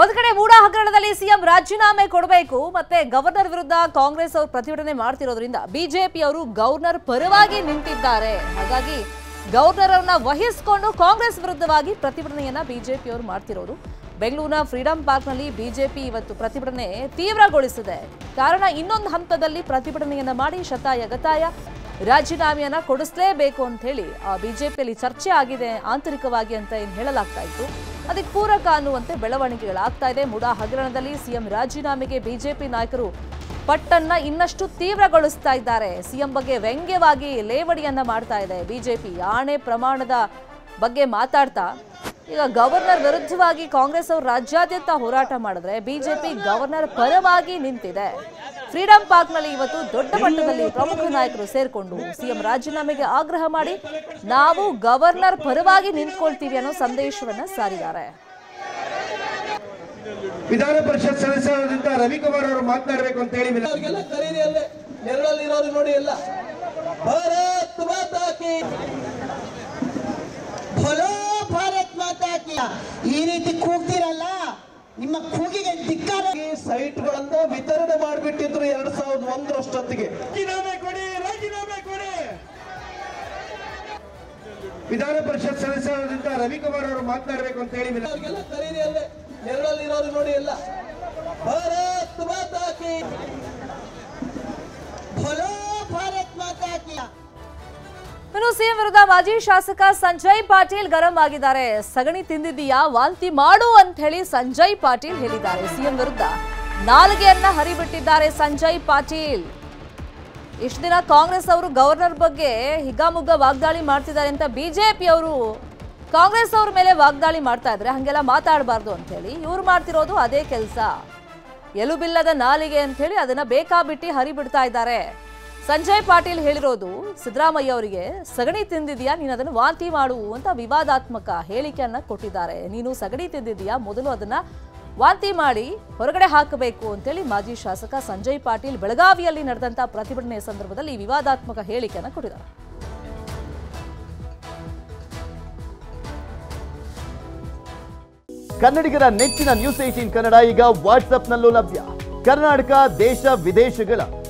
ಒಂದ್ ಕಡೆ ಮೂಡ ಹಗರಣದಲ್ಲಿ ಸಿಎಂ ರಾಜೀನಾಮೆ ಕೊಡಬೇಕು, ಮತ್ತೆ ಗವರ್ನರ್ ವಿರುದ್ಧ ಕಾಂಗ್ರೆಸ್ ಅವರು ಪ್ರತಿಭಟನೆ ಮಾಡ್ತಿರೋದ್ರಿಂದ ಬಿಜೆಪಿ ಅವರು ಗವರ್ನರ್ ಪರವಾಗಿ ನಿಂತಿದ್ದಾರೆ. ಹಾಗಾಗಿ ಗವರ್ನರ್ ಅವರನ್ನ ವಹಿಸಿಕೊಂಡು ಕಾಂಗ್ರೆಸ್ ವಿರುದ್ಧವಾಗಿ ಪ್ರತಿಭಟನೆಯನ್ನ ಬಿಜೆಪಿ ಅವರು ಮಾಡ್ತಿರೋದು. ಬೆಂಗಳೂರಿನ ಫ್ರೀಡಂ ಪಾರ್ಕ್ನಲ್ಲಿ ಬಿಜೆಪಿ ಇವತ್ತು ಪ್ರತಿಭಟನೆ ತೀವ್ರಗೊಳಿಸಿದೆ. ಕಾರಣ ಇನ್ನೊಂದು ಹಂತದಲ್ಲಿ ಪ್ರತಿಭಟನೆಯನ್ನ ಮಾಡಿ ಶತಾಯ ಗತಾಯ ರಾಜೀನಾಮೆಯನ್ನ ಕೊಡಿಸಲೇಬೇಕು ಅಂತ ಹೇಳಿ ಬಿಜೆಪಿಯಲ್ಲಿ ಚರ್ಚೆ ಆಗಿದೆ ಆಂತರಿಕವಾಗಿ ಅಂತ ಏನು ಹೇಳಲಾಗ್ತಾ ಇತ್ತು. ಅದಕ್ಕೆ ಪೂರಕ ಅನ್ನುವಂತೆ ಬೆಳವಣಿಗೆಗಳಾಗ್ತಾ ಇದೆ. ಮುಡಾ ಹಗರಣದಲ್ಲಿ ಸಿಎಂ ರಾಜೀನಾಮೆಗೆ ಬಿಜೆಪಿ ನಾಯಕರು ಪಟ್ಟನ್ನ ಇನ್ನಷ್ಟು ತೀವ್ರಗೊಳಿಸ್ತಾ ಇದ್ದಾರೆ. ಸಿಎಂ ಬಗ್ಗೆ ವ್ಯಂಗ್ಯವಾಗಿ ಲೇವಡಿಯನ್ನ ಮಾಡ್ತಾ ಇದೆ. ಬಿಜೆಪಿ ಆಣೆ ಪ್ರಮಾಣದ ಬಗ್ಗೆ ಮಾತಾಡ್ತಾ ಈಗ ಗವರ್ನರ್ ವಿರುದ್ಧವಾಗಿ ಕಾಂಗ್ರೆಸ್ ಅವರು ರಾಜ್ಯಾದ್ಯಂತ ಹೋರಾಟ ಮಾಡಿದ್ರೆ ಬಿಜೆಪಿ ಗವರ್ನರ್ ಪರವಾಗಿ ನಿಂತಿದೆ. ಫ್ರೀಡಂ ಪಾರ್ಕ್ನಲ್ಲಿ ಇವತ್ತು ದೊಡ್ಡ ಮಟ್ಟದಲ್ಲಿ ಪ್ರಮುಖ ನಾಯಕರು ಸೇರ್ಕೊಂಡು ಸಿಎಂ ರಾಜೀನಾಮೆಗೆ ಆಗ್ರಹ ಮಾಡಿ ನಾವು ಗವರ್ನರ್ ಪರವಾಗಿ ನಿಂತ್ಕೊಳ್ತೀವಿ ಅನ್ನೋ ಸಂದೇಶವನ್ನ ಸಾರಿದ್ದಾರೆ. ವಿಧಾನ ಪರಿಷತ್ ಸದಸ್ಯರಾದಂತಹ ರವಿಕುಮಾರ್ ಅವರು ಮಾತನಾಡಬೇಕು ಅಂತ ಹೇಳಿ ನೆರಳಲ್ಲಿ ನೋಡಿ ಎಲ್ಲ. ಭಾರತ್ ಮಾತಾ ಕಿ ಭಲೋ ಭಾರತ್ ಮಾತಾ ಕಿ ಈ ರೀತಿ ಕೂಗ್ತಿರಲ್ಲ? ನಿಮ್ಮ ಕೂಗಿಗೆ ಧಿಕ್ಕಾರ ಈ ಸೈಟ್ಗಳನ್ನ ವಿತರಣೆ ಮಾಡಿಬಿಟ್ಟಿದ್ರು ಎರಡ್ ಸಾವಿರದ ಒಂದರಷ್ಟೊತ್ತಿಗೆ. ರಾಜೀನಾಮೆ ಕೊಡಿ ರಾಜೀನಾಮೆ ಕೊಡಿ! ವಿಧಾನ ಪರಿಷತ್ ಸದಸ್ಯರಾದಂತ ರವಿಕುಮಾರ್ ಅವರು ಮಾತನಾಡಬೇಕು ಅಂತ ಹೇಳಿ ವಿನ- ಅವ್ರಿಗೆಲ್ಲ ಕರೀರಿ ಅಲ್ಲೇ ನೆರಳಲ್ಲಿ ಇರೋರು ನೋಡಿ ಎಲ್ಲ. ಇನ್ನು ಸಿಎಂ ವಿರುದ್ಧ ಮಾಜಿ ಶಾಸಕ ಸಂಜಯ್ ಪಾಟೀಲ್ ಗರಂ ಆಗಿದ್ದಾರೆ. ಸಗಣಿ ತಿಂದಿದ್ದೀಯಾ, ವಾಂತಿ ಮಾಡು ಅಂತ ಹೇಳಿ ಸಂಜಯ್ ಪಾಟೀಲ್ ಹೇಳಿದ್ದಾರೆ. ಸಿಎಂ ವಿರುದ್ಧ ನಾಲ್ಗೆಯನ್ನ ಹರಿಬಿಟ್ಟಿದ್ದಾರೆ ಸಂಜಯ್ ಪಾಟೀಲ್. ಇಷ್ಟು ದಿನ ಕಾಂಗ್ರೆಸ್ ಅವರು ಗವರ್ನರ್ ಬಗ್ಗೆ ಹಿಗ್ಗಾಮುಗ್ಗ ವಾಗ್ದಾಳಿ ಮಾಡ್ತಿದ್ದಾರೆ ಅಂತ ಬಿಜೆಪಿ ಅವರು ಕಾಂಗ್ರೆಸ್ ಅವ್ರ ಮೇಲೆ ವಾಗ್ದಾಳಿ ಮಾಡ್ತಾ ಇದ್ರೆ ಹಂಗೆಲ್ಲ ಮಾತಾಡಬಾರ್ದು ಅಂತ ಹೇಳಿ ಇವ್ರು ಮಾಡ್ತಿರೋದು ಅದೇ ಕೆಲಸ. ಎಲುಬಿಲ್ಲದ ನಾಲಿಗೆ ಅಂತ ಹೇಳಿ ಅದನ್ನ ಬೇಕಾಬಿಟ್ಟಿ ಹರಿಬಿಡ್ತಾ ಇದ್ದಾರೆ. ಸಂಜಯ್ ಪಾಟೀಲ್ ಹೇಳಿರೋದು, ಸಿದ್ದರಾಮಯ್ಯ ಅವರಿಗೆ ಸಗಣಿ ತಿಂದಿದ್ಯಾ, ನೀನು ಅದನ್ನು ವಾಂತಿ ಮಾಡು ಅಂತ ವಿವಾದಾತ್ಮಕ ಹೇಳಿಕೆಯನ್ನು ಕೊಟ್ಟಿದ್ದಾರೆ. ನೀನು ಸಗಣಿ ತಿಂದಿದ್ಯಾ, ಮೊದಲು ಅದನ್ನು ವಾಂತಿ ಮಾಡಿ ಹೊರಗಡೆ ಹಾಕಬೇಕು ಅಂತೇಳಿ ಮಾಜಿ ಶಾಸಕ ಸಂಜಯ್ ಪಾಟೀಲ್ ಬೆಳಗಾವಿಯಲ್ಲಿ ನಡೆದಂಥ ಪ್ರತಿಭಟನೆ ಸಂದರ್ಭದಲ್ಲಿ ವಿವಾದಾತ್ಮಕ ಹೇಳಿಕೆಯನ್ನು ಕೊಟ್ಟಿದ್ದಾರೆ. ಕನ್ನಡಿಗರ ನೆಚ್ಚಿನ ನ್ಯೂಸ್ ಏಟೀನ್ ಕನ್ನಡ ಈಗ ವಾಟ್ಸ್ಆಪ್ನಲ್ಲೂ ಲಭ್ಯ. ಕರ್ನಾಟಕ, ದೇಶ, ವಿದೇಶಗಳ